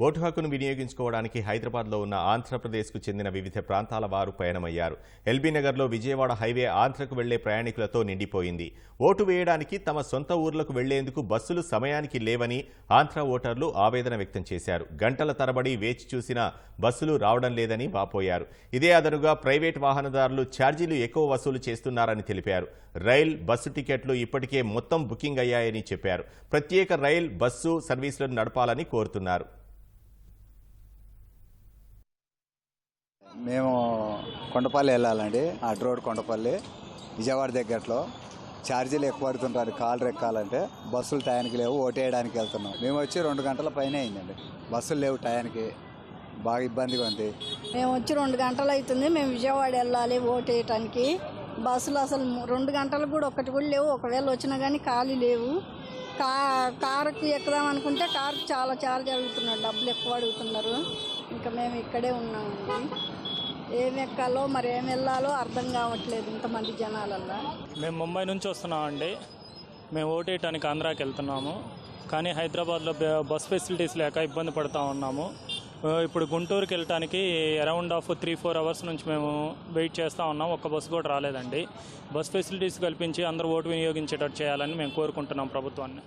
Vote హక్కును వినియోగించుకోవడానికి హైదరాబాద్లో ఉన్న ఆంధ్రప్రదేశ్కు చెందిన వివిధ ప్రాంతాల వారు పయనమయ్యారు. ఎల్బీ నగర్లో విజయవాడ హైవే ఆంధ్రకు వెళ్ళే ప్రయాణికులతో నిండిపోయింది. ఓటు వేయడానికి తమ సొంత ఊర్లకు వెళ్ళేందుకు బస్సులు సమయానికి లేవని ఆంధ్ర ఓటర్లు ఆవేదన వ్యక్తం చేశారు. గంటల తరబడి వేచి చూసినా బస్సులు రావడం లేదని వాపోయారు. ఇదే అదనుగా ప్రైవేట్ వాహనదారులు ఛార్జీలు ఎక్కువ వసూలు చేస్తున్నారని తెలిపారు. రైల్ బస్సు టికెట్లు ఇప్పటికే మొత్తం బుకింగ్ అయ్యాయని చెప్పారు. ప్రత్యేక రైల్ బస్సు సర్వీసులను నడపాలని కోరుతున్నారు. మేము కొండపల్లి వెళ్ళాలండి. అడ్డు రోడ్ కొండపల్లి. విజయవాడ దగ్గరలో. ఛార్జీలు ఎక్కువ పడుతుంటారు కాళ్ళు ఎక్కాలంటే బస్సులు టయానికి లేవు ఓటేయడానికి వెళ్తున్నాం. మేము వచ్చి రెండు గంటల పైన అయిందండి. బస్సులు లేవు టయానికి. బాగా ఇబ్బందిగా ఉంది. మేము వచ్చి రెండు గంటలు అవుతుంది. మేము విజయవాడ వెళ్ళాలి ఓటు వేయటానికి బస్సులు అసలు రెండు గంటలకు కూడా ఒకటి కూడా లేవు. ఒకవేళ వచ్చినా కానీ ఖాళీ లేవు. కా కారుకి ఎక్కుదాం అనుకుంటే కారుకి చాలా ఛార్జ్ అడుగుతున్నారు. డబ్బులు ఎక్కువ అడుగుతున్నారు. ఇంకా మేము ఇక్కడే ఉన్నామండి. ఏం ఎక్కాలో మరి ఏం వెళ్ళాలో అర్థం కావట్లేదు ఇంతమంది జనాలల్లా. మేము ముంబై నుంచి వస్తున్నామండి. మేము ఓటేయటానికి ఆంధ్రాకి వెళ్తున్నాము. కానీ హైదరాబాద్లో బస్ ఫెసిలిటీస్ లేక ఇబ్బంది పడుతూ ఉన్నాము. ఇప్పుడు గుంటూరుకి వెళ్ళటానికి around of three four hours నుంచి మేము వెయిట్ చేస్తూ ఉన్నాం. ఒక్క బస్సు కూడా రాలేదండి. బస్ ఫెసిలిటీస్ కల్పించి అందరూ ఓటు వినియోగించేటట్టు చేయాలని మేము కోరుకుంటున్నాం ప్రభుత్వాన్ని.